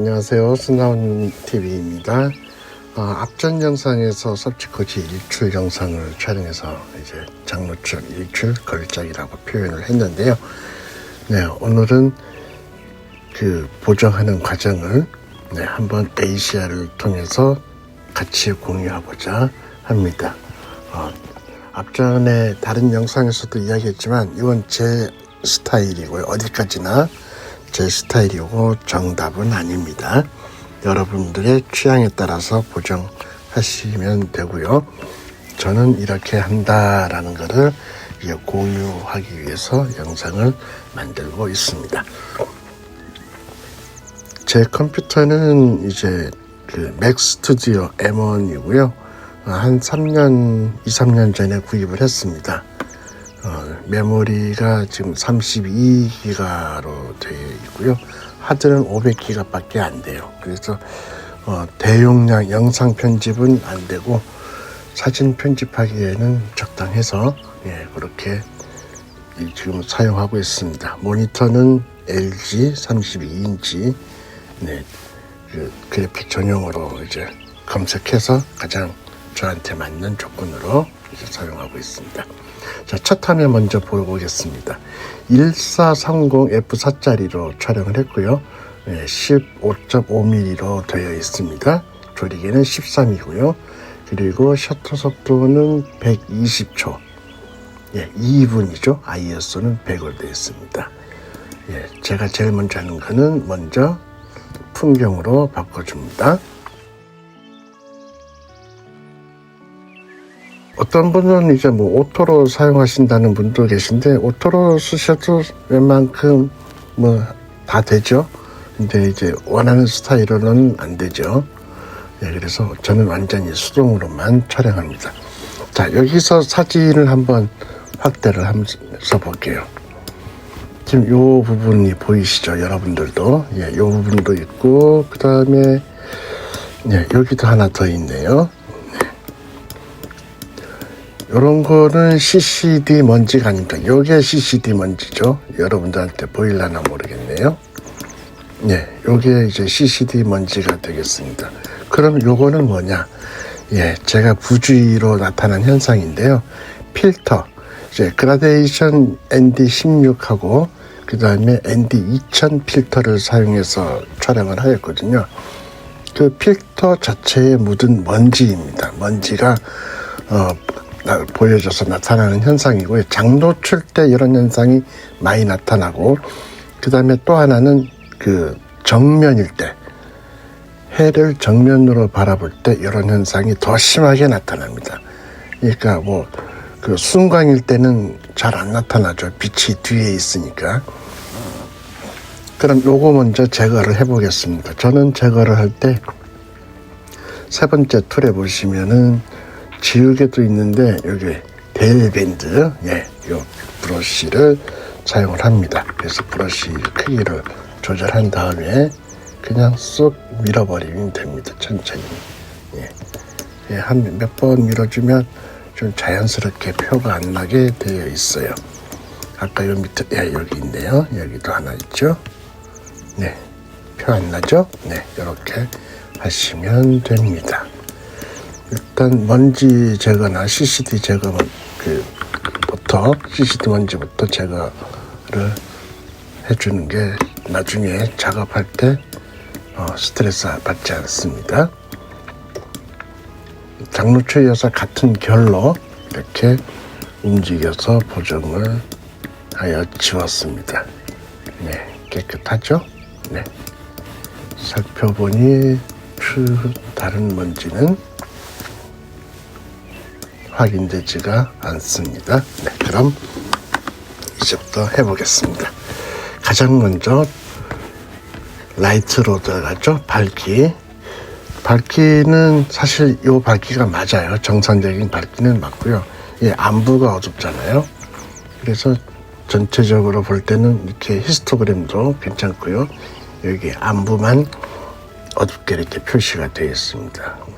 안녕하세요. 스나운 TV입니다. 어, 앞전 영상에서 섭지코지 일출 영상을 촬영해서 이제 장로철 일출 걸작이라고 표현을 했는데요. 네, 오늘은 그 보정하는 과정을 네, 한번 ACR을 통해서 같이 공유하고자 합니다. 어, 앞전에 다른 영상에서도 이야기했지만 이건 제 스타일이고요. 어디까지나 제 스타일이고 정답은 아닙니다. 여러분들의 취향에 따라서 보정하시면 되고요. 저는 이렇게 한다라는 것을 공유하기 위해서 영상을 만들고 있습니다. 제 컴퓨터는 이제 그 맥스튜디오 M1이고요. 한 3년, 2, 3년 전에 구입을 했습니다. 어, 메모리가 지금 32기가로 되어 있고요. 하드는 500기가밖에 안 돼요. 그래서 어, 대용량 영상 편집은 안 되고 사진 편집하기에는 적당해서 예, 그렇게 이- 지금 사용하고 있습니다. 모니터는 LG 32인치 네, 그 그래픽 전용으로 이제 검색해서 가장 저한테 맞는 조건으로 이제 사용하고 있습니다. 자, 첫 화면 먼저 보겠습니다. 1430F4짜리로 촬영을 했고요. 15.5mm로 되어 있습니다. 조리개는 13이고요. 그리고 셔터 속도는 120초. 예, 2분이죠. ISO는 100을 되어 있습니다. 예, 제가 제일 먼저 하는 거는 먼저 풍경으로 바꿔줍니다. 어떤 분은 이제 뭐 오토로 사용하신다는 분도 계신데 오토로 쓰셔도 웬만큼 뭐 다 되죠. 근데 이제 원하는 스타일로는 안 되죠. 예, 그래서 저는 완전히 수동으로만 촬영합니다. 자, 여기서 사진을 한번 확대를 하면서 볼게요. 지금 요 부분이 보이시죠? 여러분들도. 예, 요 부분도 있고, 그 다음에, 예, 여기도 하나 더 있네요. 요런 거는 CCD 먼지가 아닙니다. 요게 CCD 먼지죠. 여러분들한테 보일라나 모르겠네요. 네, 요게 이제 CCD 먼지가 되겠습니다. 그럼 요거는 뭐냐? 예, 제가 부주의로 나타난 현상인데요. 필터, 이제 그라데이션 ND16하고 그 다음에 ND2000 필터를 사용해서 촬영을 하였거든요. 그 필터 자체에 묻은 먼지입니다. 먼지가 어, 나- 보여져서 나타나는 현상이고요. 장노출 때 이런 현상이 많이 나타나고 그 다음에 또 하나는 그 정면일 때 해를 정면으로 바라볼 때 이런 현상이 더 심하게 나타납니다. 그러니까 뭐 그 순광일 때는 잘 안 나타나죠. 빛이 뒤에 있으니까. 그럼 요거 먼저 제거를 해보겠습니다. 저는 제거를 할 때 세 번째 툴에 보시면은 지우개도 있는데 여기 데일밴드 예, 요 브러쉬를 사용을 합니다. 그래서 브러쉬 크기를 조절한 다음에 그냥 쏙 밀어버리면 됩니다. 천천히. 예. 예, 한 몇 번 밀어주면 좀 자연스럽게 표가 안 나게 되어 있어요. 아까 요 밑에, 예, 여기 있네요. 여기도 하나 있죠. 네. 표 안 나죠? 네. 이렇게 하시면 됩니다. 일단 먼지 제거나 CCD 제거 그부터 CCD 먼지부터 제거를 해주는 게 나중에 작업할 때 어, 스트레스 받지 않습니다. 장루초 이어서 같은 결로 이렇게 움직여서 보정을 하여 지웠습니다. 네, 깨끗하죠? 네. 살펴보니 그 다른 먼지는 확인되지가 않습니다. 네, 그럼 이제부터 해보겠습니다. 가장 먼저 라이트로 들어가죠. 밝기. 밝기는 사실 이 밝기가 맞아요. 정상적인 밝기는 맞고요. 예, 안부가 어둡잖아요. 그래서 전체적으로 볼 때는 이렇게 히스토그램도 괜찮고요. 여기 안부만 어둡게 이렇게 표시가 되어 있습니다.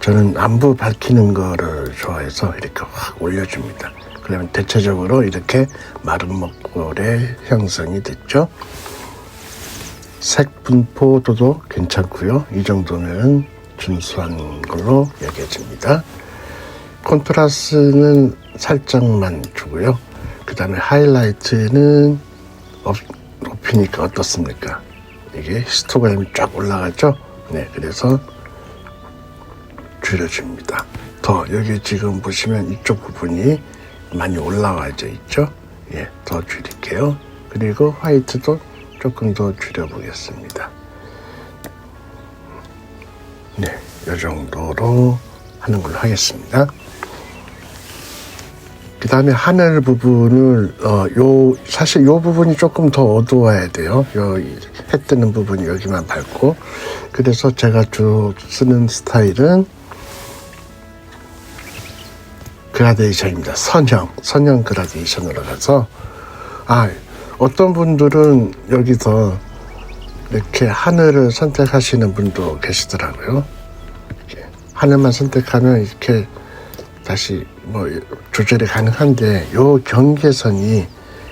저는 안부 밝히는 거를 좋아해서 이렇게 확 올려줍니다. 그러면 대체적으로 이렇게 마른 먹골의 형성이 됐죠. 색 분포도도 괜찮고요. 이 정도면 준수한 걸로 여겨집니다. 콘트라스는 살짝만 주고요. 그 다음에 하이라이트는 업- 높이니까 어떻습니까? 이게 히스토그램이 쫙 올라가죠? 네, 그래서 줄여줍니다. 더 여기 지금 보시면 이쪽 부분이 많이 올라와져 있죠? 예, 더 줄일게요. 그리고 화이트도 조금 더 줄여보겠습니다. 네, 이 정도로 하는 걸로 하겠습니다. 그 다음에 하늘 부분을, 어, 요, 사실 요 부분이 조금 더 어두워야 돼요. 요, 해 뜨는 부분이 여기만 밝고. 그래서 제가 주 쓰는 스타일은 그라데이션입니다. 선형, 선형 그라데이션으로 가서, 아, 어떤 분들은 여기서 이렇게 하늘을 선택하시는 분도 계시더라고요. 하늘만 선택하면 이렇게 다시 뭐 조절이 가능한데 요 경계선이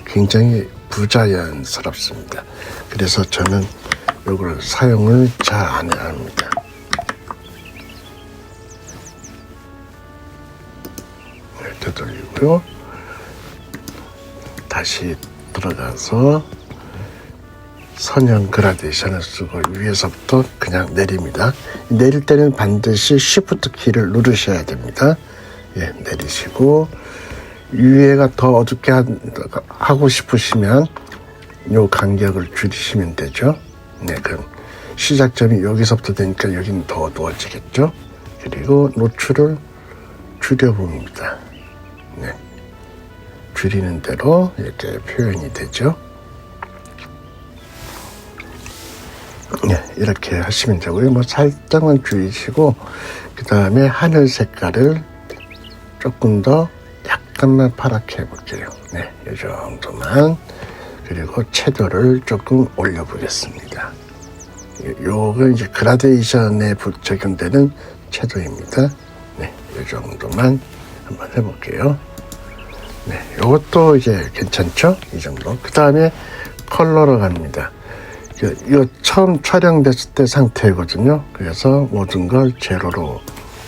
굉장히 부자연스럽습니다. 그래서 저는 요걸 사용을 잘 안 합니다. 되돌리고요. 다시 들어가서 선형 그라데이션을 쓰고 위에서부터 그냥 내립니다. 내릴 때는 반드시 Shift 키를 누르셔야 됩니다. 예, 내리시고 위에가 더 어둡게 한- 하고 싶으시면 요 간격을 줄이시면 되죠. 네, 그럼 시작점이 여기서부터 되니까 여기는 더 어두워지겠죠. 그리고 노출을 줄여봅니다. 네, 줄이는 대로 이렇게 표현이 되죠. 네, 이렇게 하시면 되고요. 뭐 살짝만 줄이시고 그 다음에 하늘 색깔을 조금 더 약간만 파랗게 해볼게요. 네, 이 정도만 그리고 채도를 조금 올려보겠습니다. 요거 이제 그라데이션에 부- 적용되는 채도입니다. 네, 이 정도만 한번 해볼게요. 네, 요것도 이제 괜찮죠? 이 정도. 그 다음에 컬러로 갑니다. 이거 처음 촬영됐을 때 상태거든요. 그래서 모든 걸 제로로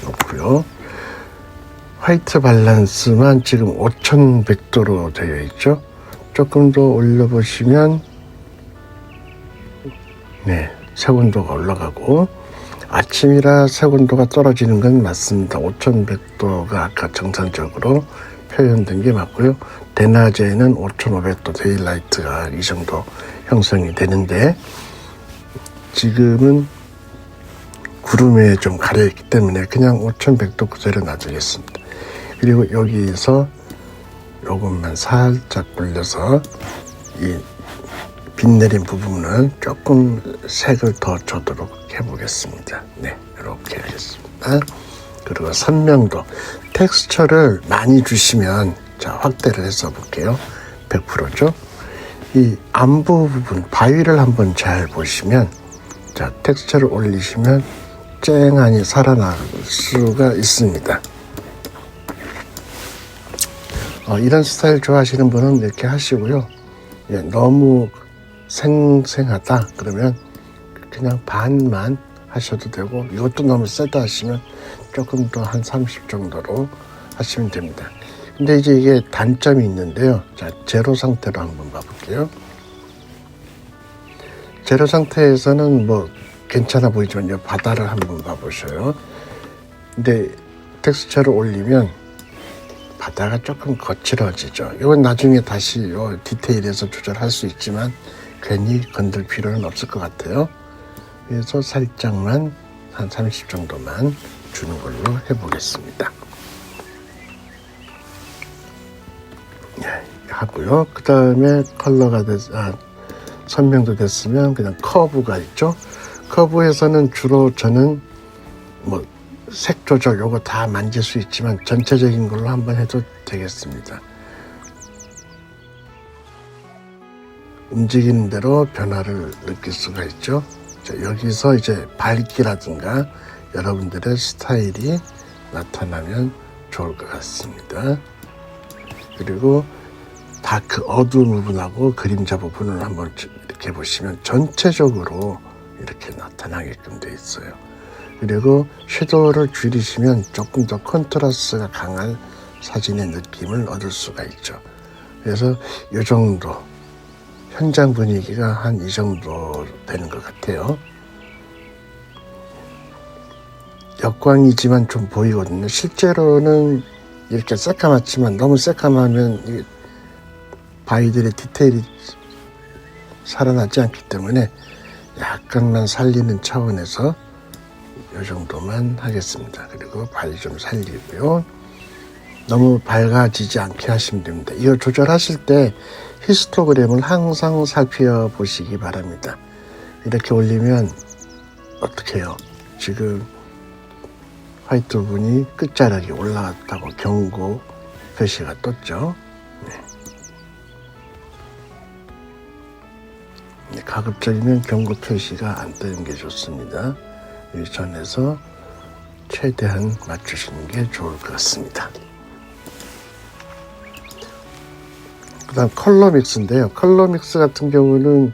놓고요. 화이트 밸런스만 지금 5100도로 되어 있죠. 조금 더 올려보시면 네, 색온도가 올라가고 아침이라 색온도가 떨어지는 건 맞습니다. 5100도가 아까 정상적으로 표현된 게 맞고요. 대낮에는 5500도 데일라이트가 이 정도 형성이 되는데 지금은 구름에 좀 가려있기 때문에 그냥 5100도 그대로 놔두겠습니다. 그리고 여기서 요것만 살짝 올려서 이 빛내린 부분을 조금 색을 더 주도록 해보겠습니다. 네, 이렇게 하겠습니다. 그리고 선명도, 텍스처를 많이 주시면 자 확대를 해서 볼게요. 100%죠. 이 안부 부분, 바위를 한번 잘 보시면 자 텍스처를 올리시면 쨍하니 살아날 수가 있습니다. 어, 이런 스타일 좋아하시는 분은 이렇게 하시고요. 예, 너무 생생하다 그러면 그냥 반만 하셔도 되고 이것도 너무 세다 하시면 조금 더 한 30 정도로 하시면 됩니다. 근데 이제 이게 단점이 있는데요. 자, 제로 상태로 한번 봐볼게요. 제로 상태에서는 뭐 괜찮아 보이지만 이 바다를 한번 봐보셔요. 근데 텍스처를 올리면 바다가 조금 거칠어지죠. 이건 나중에 다시 요 디테일에서 조절할 수 있지만 괜히 건들 필요는 없을 것 같아요. 그래서 살짝만 한 30 정도만 주는 걸로 해보겠습니다. 예, 하고요. 그 다음에 컬러가 됐, 아, 선명도 됐으면 그냥 커브가 있죠. 커브에서는 주로 저는 뭐 색 조절 요거 다 만질 수 있지만 전체적인 걸로 한번 해도 되겠습니다. 움직이는 대로 변화를 느낄 수가 있죠. 자, 여기서 이제 밝기라든가 여러분들의 스타일이 나타나면 좋을 것 같습니다. 그리고 다크 어두운 부분하고 그림자 부분을 한번 이렇게 보시면 전체적으로 이렇게 나타나게끔 돼 있어요. 그리고 섀도우를 줄이시면 조금 더 컨트라스트가 강한 사진의 느낌을 얻을 수가 있죠. 그래서 이 정도 현장 분위기가 한 이 정도 되는 것 같아요. 역광이지만 좀 보이거든요. 실제로는 이렇게 새까맣지만 너무 새까마면 이 바위들의 디테일이 살아나지 않기 때문에 약간만 살리는 차원에서 이 정도만 하겠습니다. 그리고 발좀 살리고요. 너무 밝아지지 않게 하시면 됩니다. 이거 조절하실 때 히스토그램을 항상 살펴보시기 바랍니다. 이렇게 올리면 어떻게 해요? 지금 화이트 부분이 끝자락이 올라갔다고 경고 표시가 떴죠. 네. 네, 가급적이면 경고 표시가 안 뜨는 게 좋습니다. 이 선에서 최대한 맞추시는 게 좋을 것 같습니다. 그 다음 컬러 믹스인데요. 컬러 믹스 같은 경우는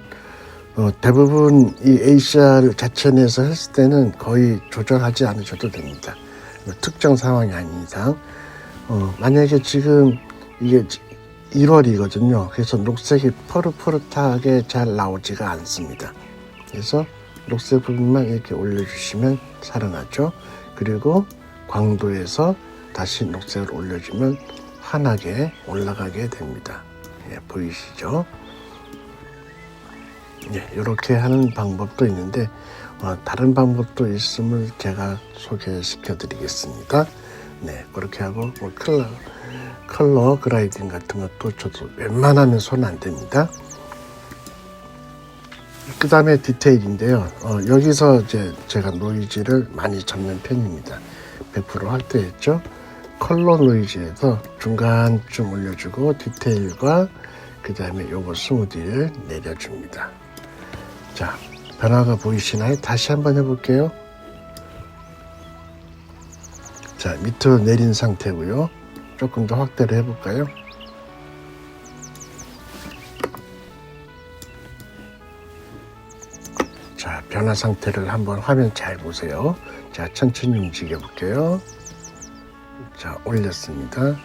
어, 대부분 이 ACR 자체 내에서 했을 때는 거의 조절하지 않으셔도 됩니다. 뭐 특정 상황이 아닌 이상. 어, 만약에 지금 이게 1월이거든요. 그래서 녹색이 푸릇푸릇하게 잘 나오지가 않습니다. 그래서 녹색 부분만 이렇게 올려주시면 살아나죠. 그리고 광도에서 다시 녹색을 올려주면 환하게 올라가게 됩니다. 예, 보이시죠? 예, 이렇게 하는 방법도 있는데 어, 다른 방법도 있음을 제가 소개시켜 드리겠습니다. 네, 그렇게 하고 뭐 컬러, 컬러 그라이딩 같은 것도 저도 웬만하면 손 안 됩니다. 그 다음에 디테일인데요. 어, 여기서 이제 제가 노이즈를 많이 잡는 편입니다. 100% 확대했죠. 컬러 노이즈에서 중간쯤 올려주고 디테일과 그 다음에 요거 스무디를 내려줍니다. 자, 변화가 보이시나요? 다시 한번 해볼게요. 자, 밑으로 내린 상태고요. 조금 더 확대를 해볼까요? 자, 변화 상태를 한번 화면 잘 보세요. 자, 천천히 움직여 볼게요. 자, 올렸습니다.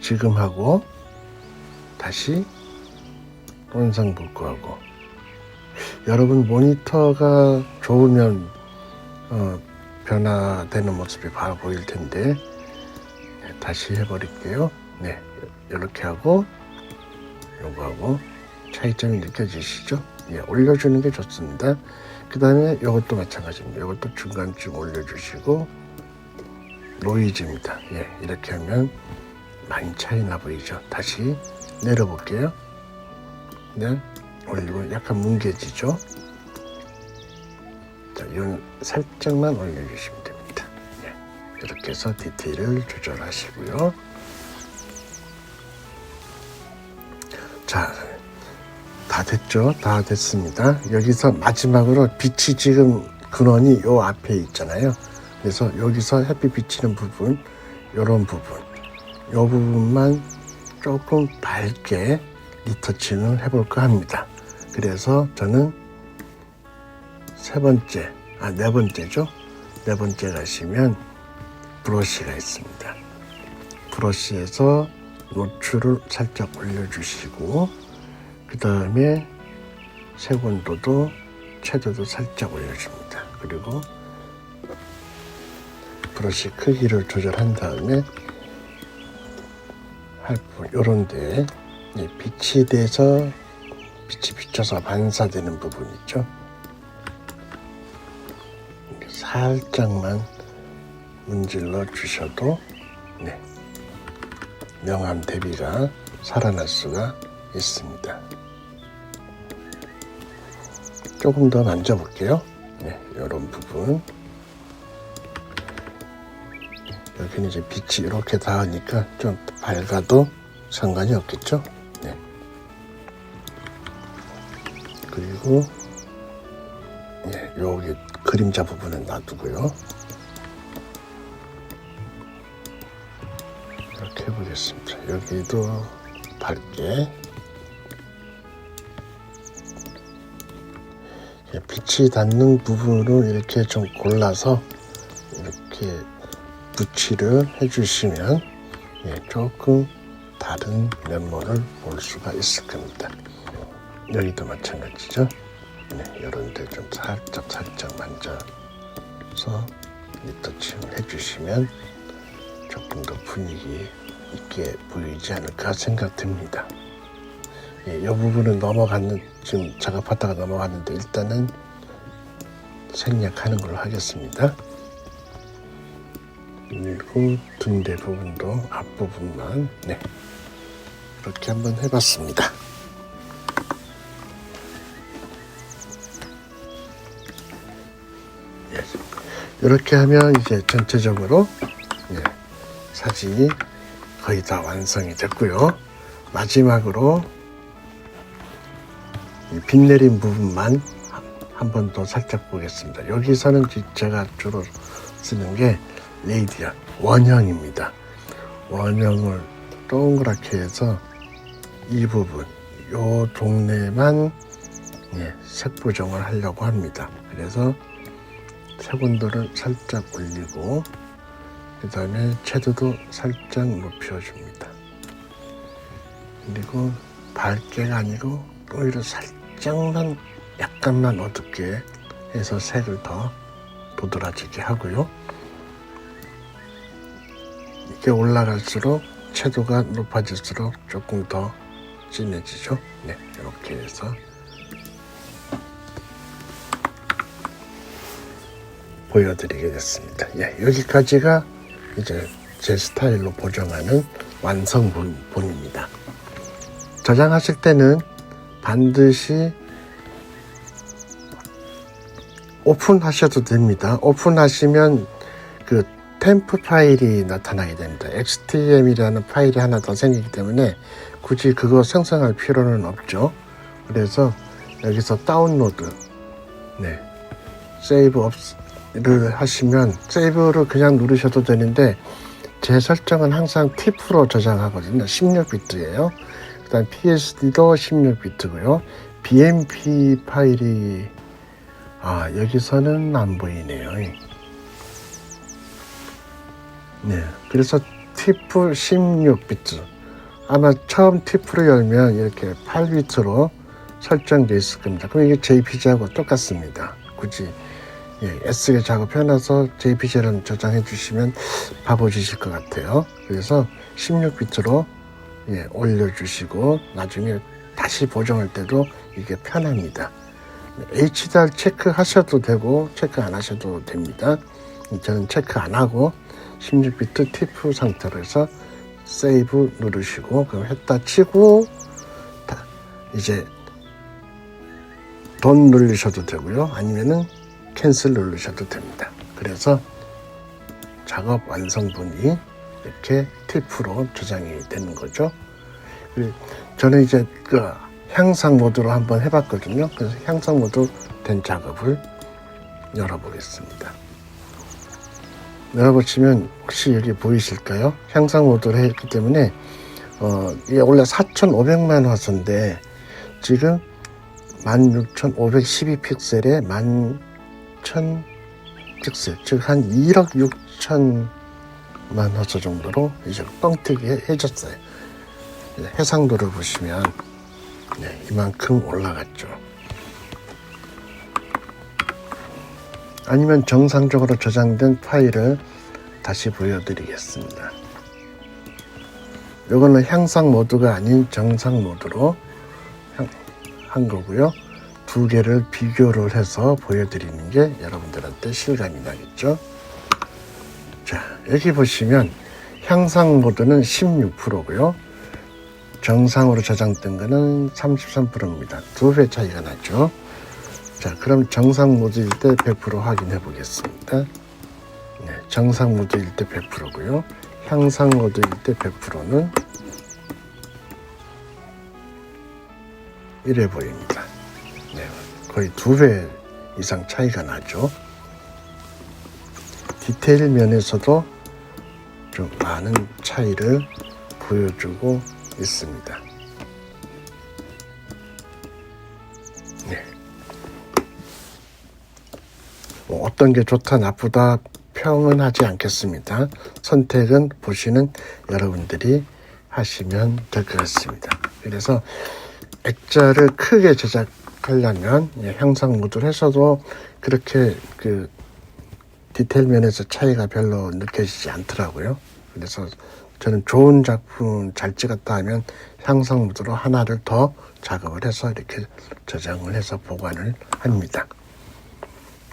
지금 하고 다시 동영상 복구하고 여러분 모니터가 좋으면 어, 변화되는 모습이 바로 보일 텐데 네, 다시 해버릴게요. 네, 이렇게 하고 요거 하고 차이점이 느껴지시죠? 예, 올려주는 게 좋습니다. 그 다음에 이것도 마찬가지입니다. 이것도 중간쯤 올려주시고 노이즈입니다. 예, 이렇게 하면 많이 차이 나 보이죠? 다시 내려볼게요. 네, 올리고 약간 뭉개지죠? 자, 이건 살짝만 올려주시면 됩니다. 예, 이렇게 해서 디테일을 조절하시고요. 자, 다 됐죠? 다 됐습니다. 여기서 마지막으로 빛이 지금 근원이 요 앞에 있잖아요. 그래서 여기서 햇빛 비치는 부분, 요런 부분, 요 부분만 조금 밝게 리터칭을 해볼까 합니다. 그래서 저는 세 번째, 아, 네 번째죠? 네 번째 가시면 브러쉬가 있습니다. 브러쉬에서 노출을 살짝 올려주시고, 그 다음에 색온도도 채도도 살짝 올려줍니다. 그리고 브러쉬 크기를 조절한 다음에 할 부분 요런 데 예, 빛이 돼서 비쳐서 반사되는 부분 있죠. 살짝만 문질러 주셔도 네, 명암 대비가 살아날 수가 있습니다. 조금 더 만져볼게요. 네, 이런 부분. 여기는 이제 빛이 이렇게 닿으니까 좀 밝아도 상관이 없겠죠. 네. 그리고 예, 여기 그림자 부분은 놔두고요. 이렇게 해보겠습니다. 여기도 밝게 예, 빛이 닿는 부분을 이렇게 좀 골라서 이렇게 붙이를 해주시면 예, 조금 다른 면모를 볼 수가 있을 겁니다. 여기도 마찬가지죠. 네, 이런 데 좀 살짝 살짝 만져서 리터칭을 해주시면 조금 더 분위기 있게 보이지 않을까 생각됩니다. 예, 이 부분은 넘어갔는 지금 작업하다가 넘어갔는데 일단은 생략하는 걸로 하겠습니다. 그리고 등대 부분도 앞부분만 네 이렇게 한번 해봤습니다. 이렇게 하면 이제 전체적으로 예, 사진이 거의 다 완성이 됐고요. 마지막으로 이 빛내린 부분만 한 번 더 살짝 보겠습니다. 여기서는 지- 제가 주로 쓰는 게 레이디언 원형입니다. 원형을 동그랗게 해서 이 부분, 요 동네만 예, 색 보정을 하려고 합니다. 그래서 색온도를 살짝 올리고 그 다음에 채도도 살짝 높여줍니다. 그리고 밝게가 아니고 오히려 살짝만 약간만 어둡게 해서 색을 더 도드라지게 하고요. 이게 올라갈수록 채도가 높아질수록 조금 더 진해지죠. 네, 이렇게 해서 보여드리게 됐습니다. 예, 여기까지가 이제 제 스타일로 보정하는 완성본입니다. 저장하실 때는 반드시 오픈하셔도 됩니다. 오픈하시면 그 템프 파일이 나타나게 됩니다. XTM이라는 파일이 하나 더 생기기 때문에 굳이 그거 생성할 필요는 없죠. 그래서 여기서 다운로드, 네, 세이브 업 를 하시면 세이브를 그냥 누르셔도 되는데 제 설정은 항상 TIF로 저장하거든요. 16비트예요. 그다음 PSD도 16비트고요. BMP 파일이 아 여기서는 안 보이네요. 네, 그래서 TIFF 16비트 아마 처음 TIF를 열면 이렇게 8비트로 설정되어 있을 겁니다. 그럼 이게 JPG하고 똑같습니다. 굳이 예, S게 작업해놔서 JPG를 저장해 주시면 바보지실 것 같아요. 그래서 16비트로 예, 올려주시고 나중에 다시 보정할 때도 이게 편합니다. HDR 체크하셔도 되고 체크 안 하셔도 됩니다. 저는 체크 안 하고 16비트 TIFF 상태로 해서 세이브 누르시고 그럼 했다 치고 다 이제 돈 누르셔도 되고요. 아니면은 캔슬 누르셔도 됩니다. 그래서 작업 완성분이 이렇게 TIF로 저장이 되는 거죠. 저는 이제 그 향상 모드로 한번 해봤거든요. 그래서 향상 모드 된 작업을 열어보겠습니다. 열어보시면 혹시 여기 보이실까요? 향상 모드로 했기 때문에 어, 이게 원래 4,500만 화소인데 지금 16,512 픽셀에 6천 즉세 즉한 1억 6천만 화소 정도로 이제 뻥튀기 해줬어요. 해상도를 보시면 네, 이만큼 올라갔죠. 아니면 정상적으로 저장된 파일을 다시 보여드리겠습니다. 이거는 향상 모드가 아닌 정상 모드로 한 거고요. 두 개를 비교를 해서 보여드리는 게 여러분들한테 실감이 나겠죠. 자, 여기 보시면 향상 모드는 16%고요. 정상으로 저장된 거는 33%입니다. 두 배 차이가 나죠. 자, 그럼 정상 모드일 때 100% 확인해 보겠습니다. 네, 정상 모드일 때 100%고요. 향상 모드일 때 100%는 이래 보입니다. 네, 거의 두 배 이상 차이가 나죠. 디테일 면에서도 좀 많은 차이를 보여주고 있습니다. 네. 뭐 어떤 게 좋다 나쁘다 평은 하지 않겠습니다. 선택은 보시는 여러분들이 하시면 될 것 같습니다. 그래서 액자를 크게 제작 하려면 예, 향상 모드를 해서도 그렇게 그 디테일 면에서 차이가 별로 느껴지지 않더라고요. 그래서 저는 좋은 작품 잘 찍었다 하면 향상 모드로 하나를 더 작업을 해서 이렇게 저장을 해서 보관을 합니다.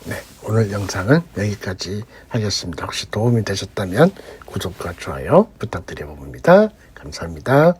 네, 오늘 영상은 여기까지 하겠습니다. 혹시 도움이 되셨다면 구독과 좋아요 부탁드려 봅니다. 감사합니다.